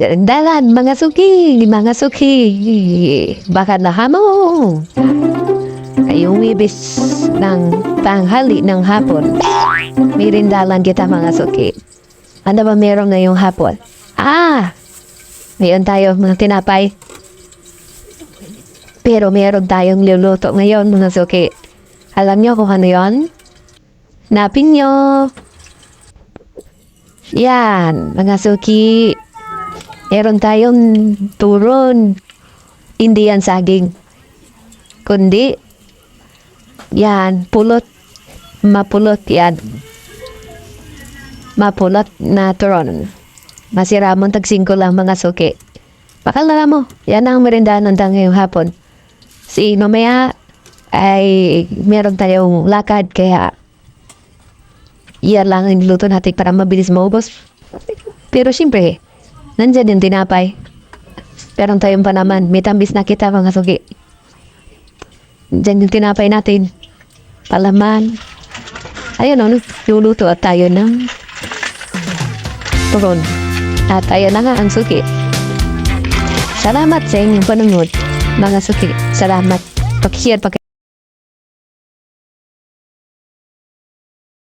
Dalan, mga suki, mga suki. Baka nahamo. Ay umibis ng tanghali ng hapon. May rindalan kita mga suki. Ano ba meron ngayong hapon? Ah! Mayroon tayo mga tinapay. Pero meron tayong luluto ngayon mga suki. Alam niyo kung ano yon? Napin niyo. Yan, mga suki. Meron tayong turon. Hindi yan saging. Kundi, yan, pulot. Mapulot yan. Mapulot na turon. Masira mo tagsingko lang mga suki. Pakalala mo, yan ang merindahan ng ngayong hapon. Si mamaya ay meron tayong lakad kaya yan lang ang niluto natin para mabilis maubos. Pero siyempre, nandyan yung tinapay. Pero tayong pa naman, may tambis na kita mga suki. Diyan yung tinapay natin. Palaman. Ayun o, luluto at tayo ng turon. At ayun na nga ang suki. Salamat sa inyong panunod, mga suki. Salamat. Pag-share, pag